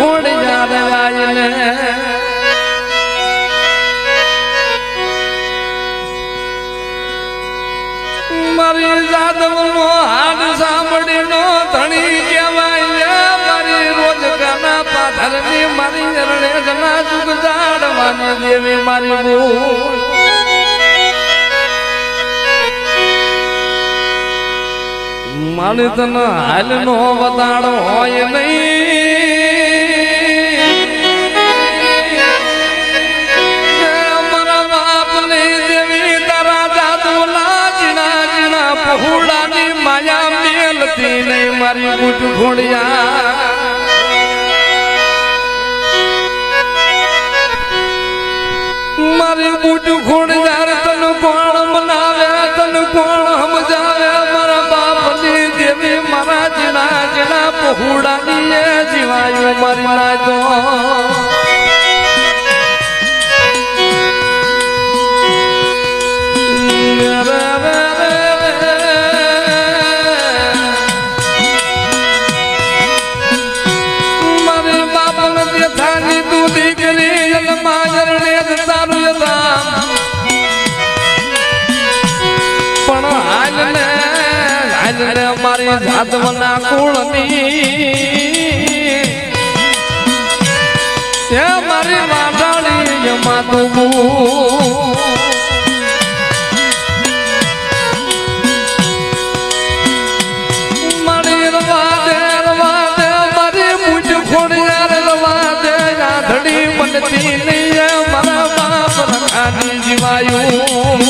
Food જાદવાયને મારી જાદવનો હાડ સાંભળીનો ધણી કહેવાય, મારી રોજગાના પાથરની મારી રણે જના સુખ જાડવાની દેવી મારી બહુ માણસ હાલ નો વતાડો હોય નહીં. પડતી નહીં મારી ગુટ ઘોડિયા મારી બુટ ઘોડ જાર તન કોણ મનાવે, તન કોણ સમજાવે? મારા બાપની દેવી મારા જીના જીના પહોડાની જીવાયું મારી નાજો. હાજર મારી જાતવના કુળની. મારી વાટાણી માતું જીવાયું.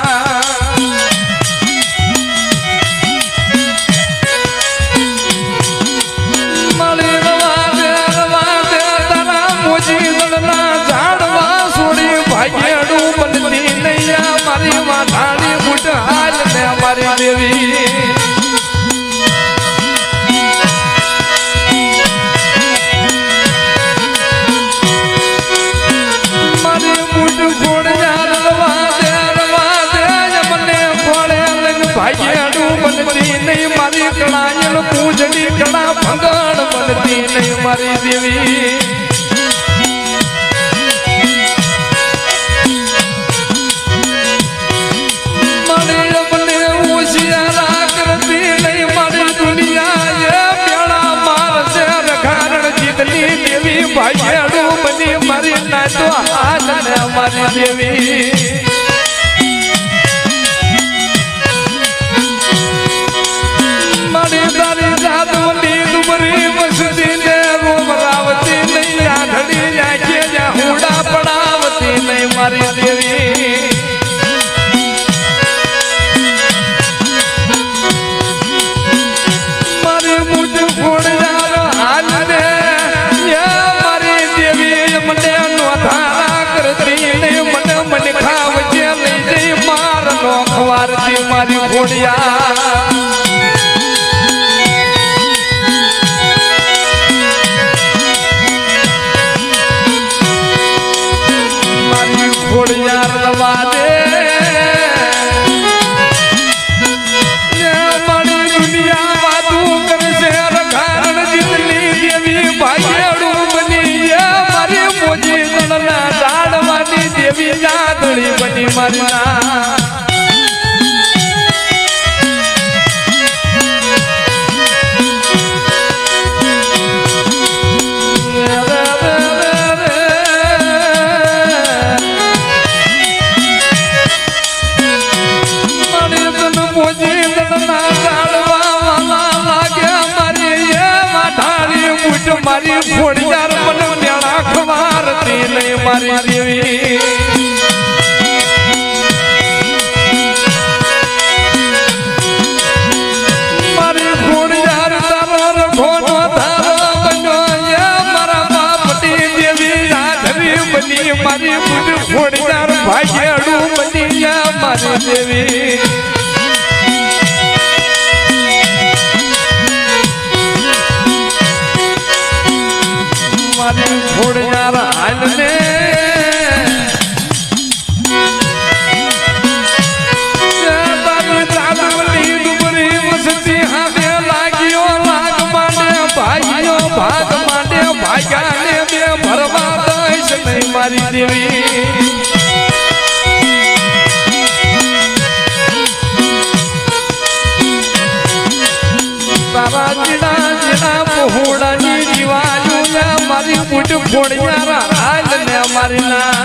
નહીં મારી કળાયલ પૂજની કળા ભગણ બનતી નહીં મારી દેવી. ઘરના મારી ફોડ યાર મને મેળા ખમાર તી લઈ મારી દેવી. મારી દેવી. મોડિયારા હાલ ને અમારી ના.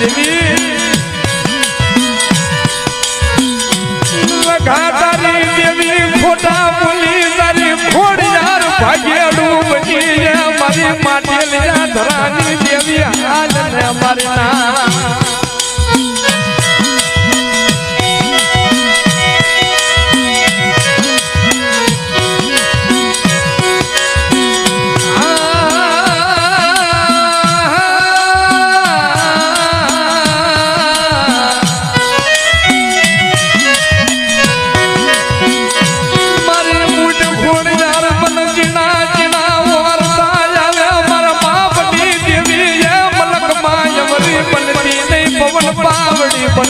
Vladimir.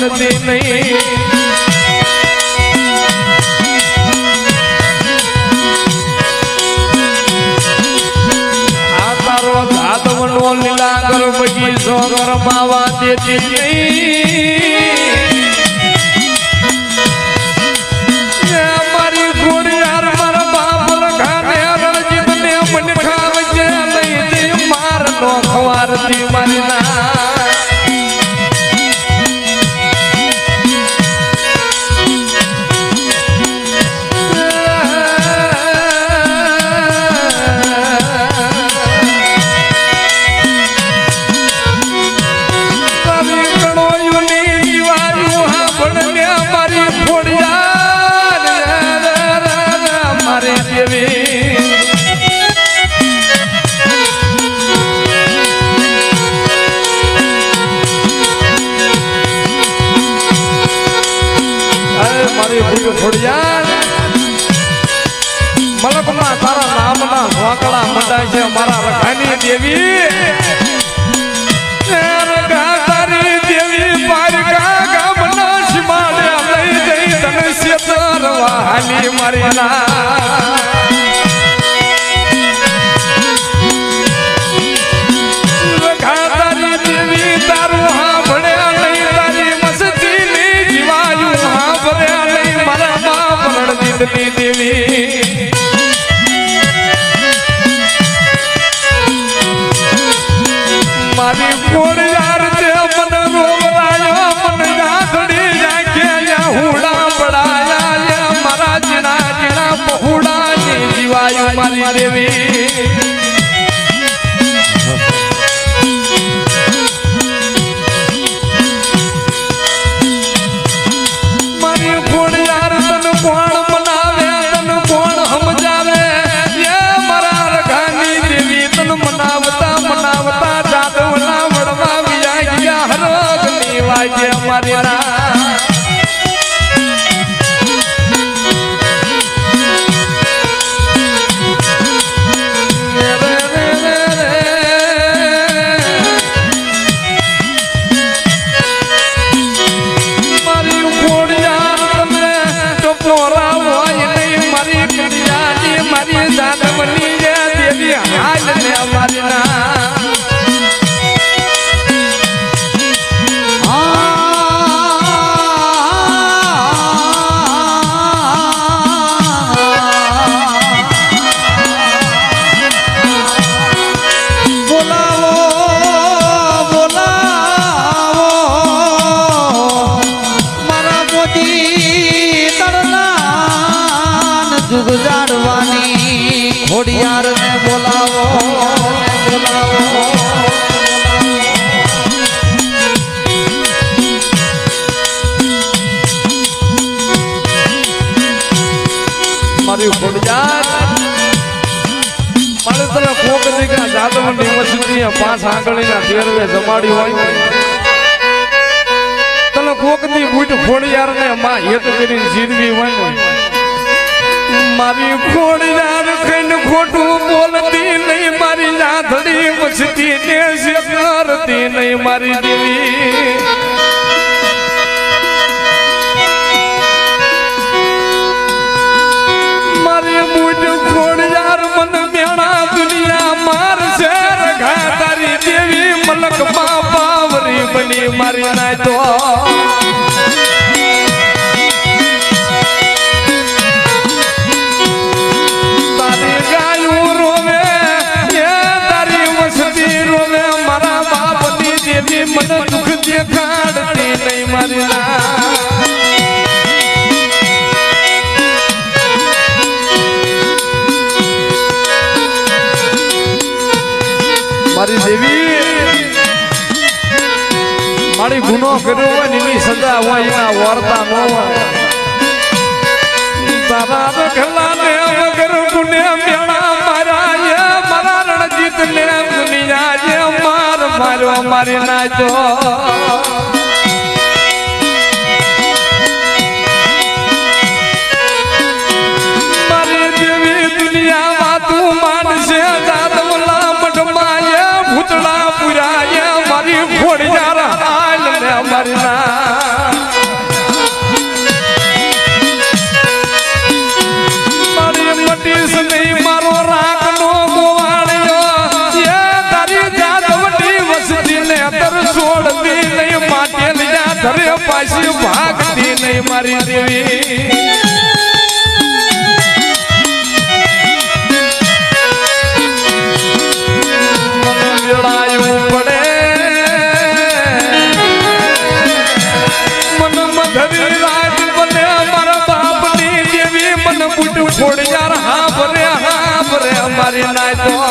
પનતી નહીં. આ તારો સાધવનો લીલા ગરબગી સો ગરબાવા દેતી નહીં. পারে না દેવી. ખોડિયાર ને બોલાવો બોલાવો, મારી ખોડિયાર મારે તને કોક દીકરા જાદવ યુનિવર્સિટી પાંચ આંગળીના તેરવે જમાડી હોય. તને કોક ખોડિયાર ને માં હેત કરીને જીરવી હોય. ને મારી ખોડિયાર કઈને ખોટું બોલતી નહીં, મારી જાધડી મસ્તી ને સ્વીકારતી નહીં, મારી દેવી. મારી બુટ ખોડિયાર મન મેણા દુનિયા માર છે દેવી મલકમાં બની મારી નાય તો. મારી ગુનો કર્યો હોય એની સજા હોય એના વાર્તા ન તારા રખલા ને માર માર્યો, મારી નાચો. પાછી ભાગતી નહીં મારી દેવી. છોડ યાર હા ભરે હા ભરે અમારી નાય તો.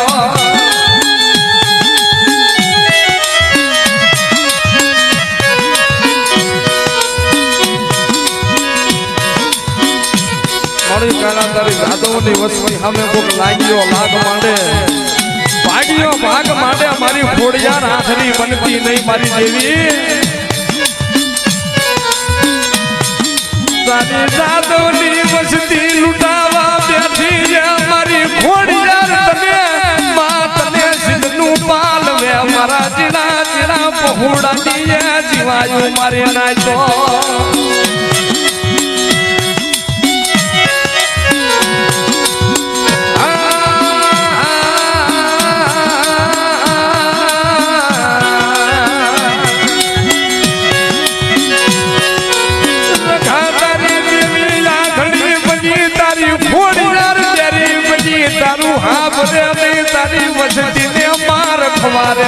જાદવની વસ્તી સામે કોક લાગ્યો, લાગ માંડે. ભાગ્યો ભાગ માંડે મારી ખોડિયાર હાથની બનતી નહીં મારી દેવી તારી જાદવની વસ્તી લૂંટાવા બેઠી મારી ખોડિયાર તને માતને સિદ્ધનું પાલવે મારા જીણા જીણા પહોળાની જીવાયું મારી નાય તારી ભરે નહીં તારી વસતી ને માર ખવારે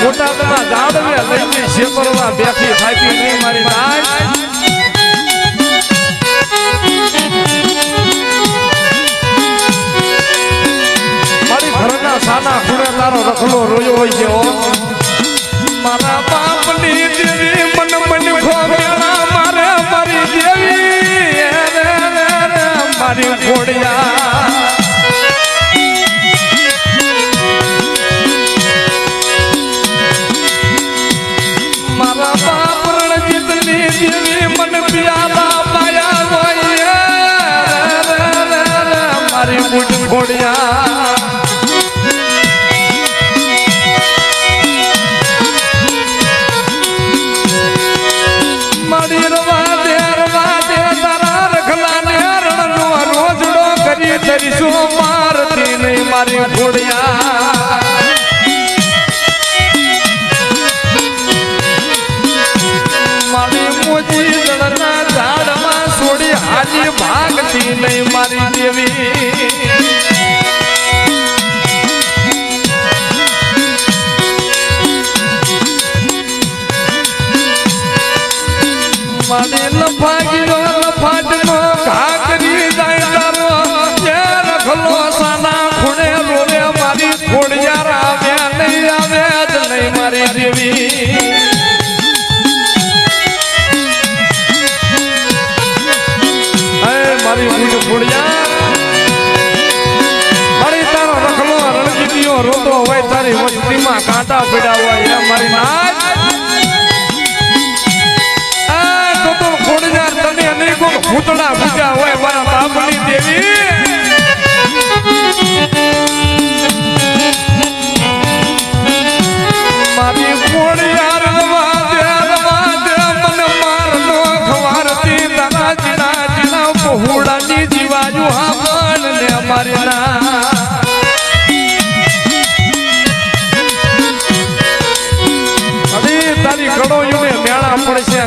મોટા ઝાડવે લઈને શેપરવા બેઠી નહીં મારી નાય. સાના ખૂણે તારો રખલો રોયો હોય છે. મારા બાપની દેવી મન મન ખોગેલા મારે મારી દેવી મારી ખોડિયા તારી વાલી ફૂડ જા અરે તારો રખલો રણકીટીઓ રોતો હોય, તારી વસ્તીમાં કાંટા પીડા હોય, એ મારી નાચ. તો તો ખોડજાર તને અનેકો ભૂતડા પૂજા હોય, મારા બાપની દેવી.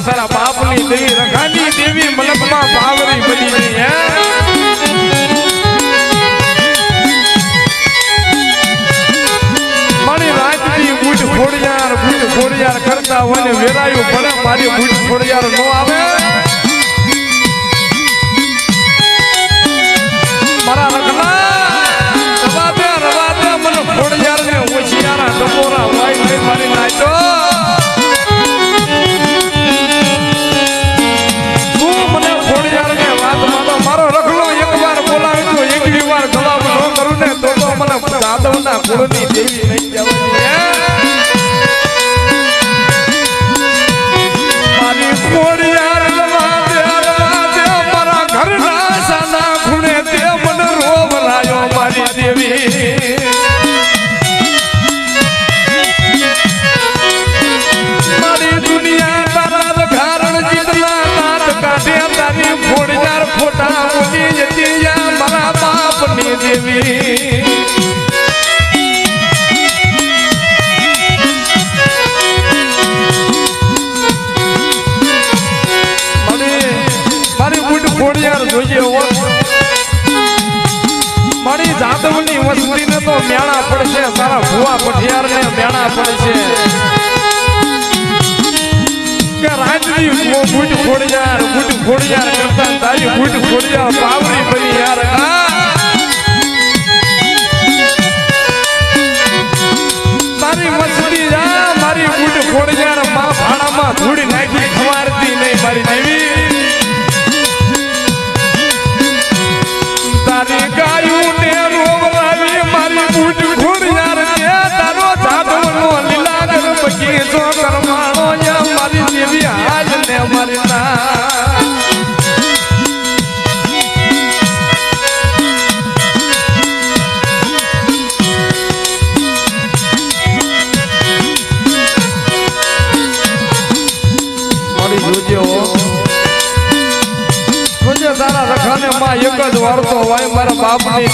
તારા બાપની દેવી રખાની દેવી મલકમાં પાવરી બની ગઈ હે મારી રાતની બુટ ખોડિયાર બુટ ખોડિયાર કરતા હોય વેરાયું પડે મારી બુટ ખોડિયાર નો આવે. મારા રખલા રવા દે મને ખોડિયાર ને ઓછિયારા ડબોરા હોય મારી નાચો. કરવા પડશે કે રાજની ફૂટ ફોડિયાર ફૂટ ફોડિયાર કરતા તારી ફૂટ ફોડિયાર પાવરી બની યાર. આ সামনে